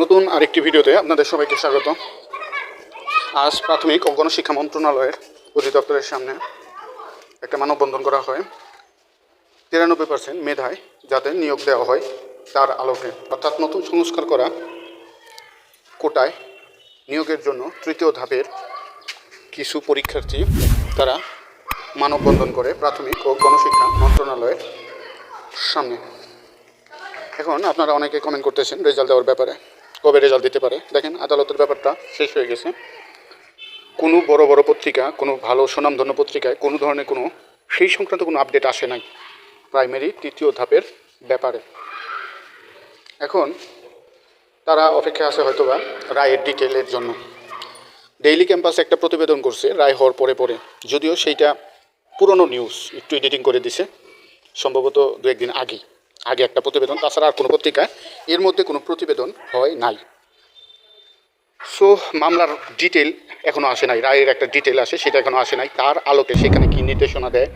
নতুন আরেকটি ভিডিওতে আপনাদের সবাইকে স্বাগত। আজ প্রাথমিক ও গণশিক্ষা মন্ত্রণালয়ের অধিদপ্তরের সামনে একটা মানববন্ধন করা হয়। তিরানব্বই পার্সেন্ট মেধায় যাতে নিয়োগ দেওয়া হয় তার আলোকে, অর্থাৎ নতুন সংস্কার করা কোটায় নিয়োগের জন্য তৃতীয় ধাপের কিছু পরীক্ষার্থী তারা মানববন্ধন করে প্রাথমিক ও গণশিক্ষা মন্ত্রণালয়ের সামনে। এখন আপনারা অনেকে কমেন্ট করতেছেন রেজাল্ট দেওয়ার ব্যাপারে। কবে রেজাল্ট দিতে পারে? দেখেন আদালতের ব্যাপারটা শেষ হয়ে গেছে। কোনো বড় বড় পত্রিকা, কোনো ভালো সুনামধন্য পত্রিকায় কোনো ধরনের কোনো সেই সংক্রান্ত কোনো আপডেট আসে নাই। প্রাইমারি তৃতীয় ধাপের ব্যাপারে। এখন তারা অপেক্ষা আছে হয়তোবা রায়ের ডিটেলের জন্য। ডেইলি ক্যাম্পাসে একটা প্রতিবেদন করছে, রায় হওয়ার পরে পরে। যদিও সেইটা পুরনো নিউজ একটু এডিটিং করে দিছে। সম্ভবত দু একদিন আগে আগে একটা প্রতিবেদন, তাছাড়া আর কোনো পত্রিকায় এর মধ্যে কোনো প্রতিবেদন হয় নাই। সো মামলার ডিটেল এখনও আসে নাই, রায়ের একটা ডিটেল আসে, সেটা এখনও আসে নাই। তার আলোকে সেখানে কি নির্দেশনা দেয়?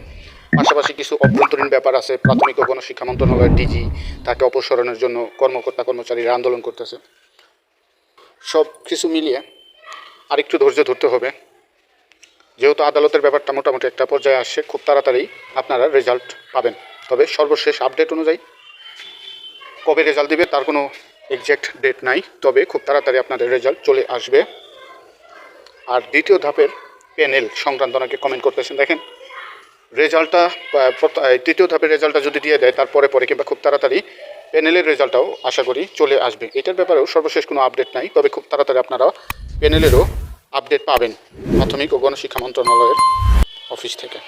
পাশাপাশি কিছু অভ্যন্তরীণ ব্যাপার আছে, প্রাথমিক ও গণশিক্ষা মন্ত্রণালয়ের ডিজি তাকে অপসারণের জন্য কর্মকর্তা কর্মচারীরা আন্দোলন করতেছে। সব কিছু মিলিয়ে আরেকটু ধৈর্য ধরতে হবে। যেহেতু আদালতের ব্যাপারটা মোটামুটি একটা পর্যায়ে আসছে, খুব তাড়াতাড়ি আপনারা রেজাল্ট পাবেন। তবে সর্বশেষ আপডেট অনুযায়ী কবে রেজাল্ট দেবে তার কোনো এক্স্যাক্ট ডেট নাই। তবে খুব তাড়াতাড়ি আপনাদের রেজাল্ট চলে আসবে। আর দ্বিতীয় ধাপের প্যানেল সংক্রান্ত অনেকে কমেন্ট করতেছেন, দেখেন। রেজাল্টটা তৃতীয় ধাপের রেজাল্টটা যদি দিয়ে দেয়, তারপরে পরে কিংবা খুব তাড়াতাড়ি প্যানেলের রেজাল্টটাও আশা করি চলে আসবে। এটার ব্যাপারেও সর্বশেষ কোনো আপডেট নাই, তবে খুব তাড়াতাড়ি আপনারা প্যানেলেরও আপডেট পাবেন। প্রাথমিক ও গণশিক্ষা মন্ত্রণালয়ের অফিস থেকে।